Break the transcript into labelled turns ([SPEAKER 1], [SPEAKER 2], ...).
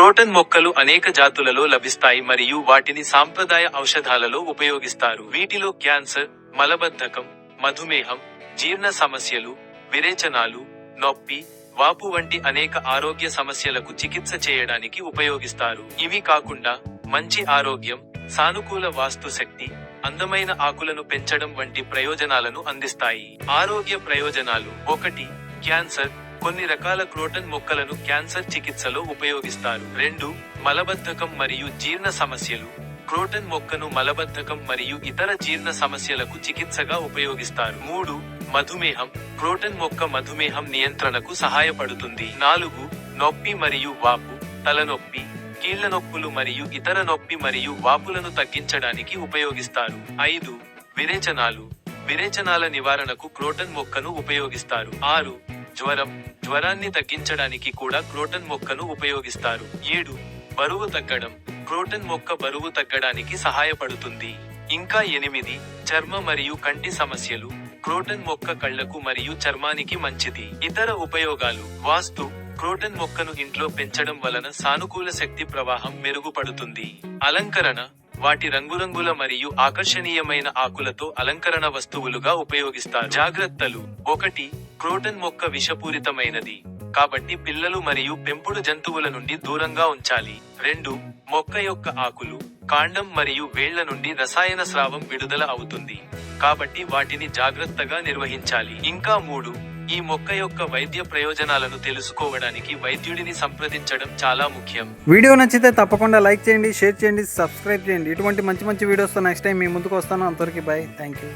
[SPEAKER 1] Croton మొక్కలు అనేక జాతులలో లభిస్తాయి మరియు వాటిని సాంప్రదాయ ఔషధాలలో ఉపయోగిస్తారు. వీటిలో క్యాన్సర్ మలబద్ధకం మధుమేహం జీర్ణ సమస్యలు విరేచనాలు నొప్పి వాపు వంటి అనేక ఆరోగ్య సమస్యలకు చికిత్స చేయడానికి ఉపయోగిస్తారు. ఇవి కాకుండా మంచి ఆరోగ్యం సానుకూల వాస్తు శక్తి అందమైన ఆకులను పెంచడం వంటి ప్రయోజనాలను అందిస్తాయి. ఆరోగ్య ప్రయోజనాలు ఒకటి క్యాన్సర్ కొన్ని రకాల క్రోటన్ మొక్కలను క్యాన్సర్ చికిత్సలో ఉపయోగిస్తారు. రెండు మలబద్ధకం మరియు జీర్ణ సమస్యలు. క్రోటన్ మొక్కను మలబద్ధకం మరియు ఇతర జీర్ణ సమస్యలకు చికిత్సగా ఉపయోగిస్తారు. మూడు మధుమేహం. క్రోటన్ మొక్క మధుమేహం నియంత్రణకు సహాయపడుతుంది. నాలుగు నొప్పి మరియు వాపు. తలనొప్పి. కీళ్ళ నొప్పులు మరియు ఇతర నొప్పి మరియు వాపులను తగ్గించడానికి ఉపయోగిస్తారు. ఐదు విరేచనాలు. విరేచనాల నివారణకు క్రోటన్ మొక్కను ఉపయోగిస్తారు. ఆరు జ్వరం జ్వరాన్ని తగ్గించడానికి కూడా క్రోటన్ మొక్కను ఉపయోగిస్తారు. ఏడు బరువు తగ్గడం. క్రోటన్ మొక్క బరువు తగ్గడానికి సహాయపడుతుంది. ఇంకా ఎనిమిది చర్మ మరియు కంటి సమస్యలు. క్రోటన్ మొక్క కళ్ళకు మరియు చర్మానికి మంచిది. ఇతర ఉపయోగాలు. వాస్తు క్రోటన్ మొక్కను ఇంట్లో పెంచడం వలన సానుకూల శక్తి ప్రవాహం మెరుగుపడుతుంది. అలంకరణ. వాటి రంగురంగుల మరియు ఆకర్షణీయమైన ఆకులతో అలంకరణ వస్తువులుగా ఉపయోగిస్తారు. జాగ్రత్తలు. ఒకటి క్రోటన్ మొక్క విషపూరితమైనది. కాబట్టి పిల్లలు మరియు పెంపుడు జంతువుల నుండి దూరంగా ఉంచాలి. రెండు మొక్క యొక్క ఆకులు కాండం మరియు వేళ్ళ నుండి రసాయన స్రావం విడుదల అవుతుంది. కాబట్టి వాటిని జాగ్రత్తగా నిర్వహించాలి. ఇంకా మూడు ఈ మొక్క యొక్క వైద్య ప్రయోజనాలను తెలుసుకోవడానికి వైద్యుడిని సంప్రదించడం చాలా ముఖ్యం.
[SPEAKER 2] వీడియో నచ్చితే తప్పకుండా లైక్ చేయండి షేర్ చేయండి సబ్స్క్రైబ్ చేయండి. ఇటువంటి మంచి మంచి వీడియోస్తో నెక్స్ట్ టైం మీ ముందుకు వస్తాను. అంతవరకు బాయ్ థ్యాంక్ యూ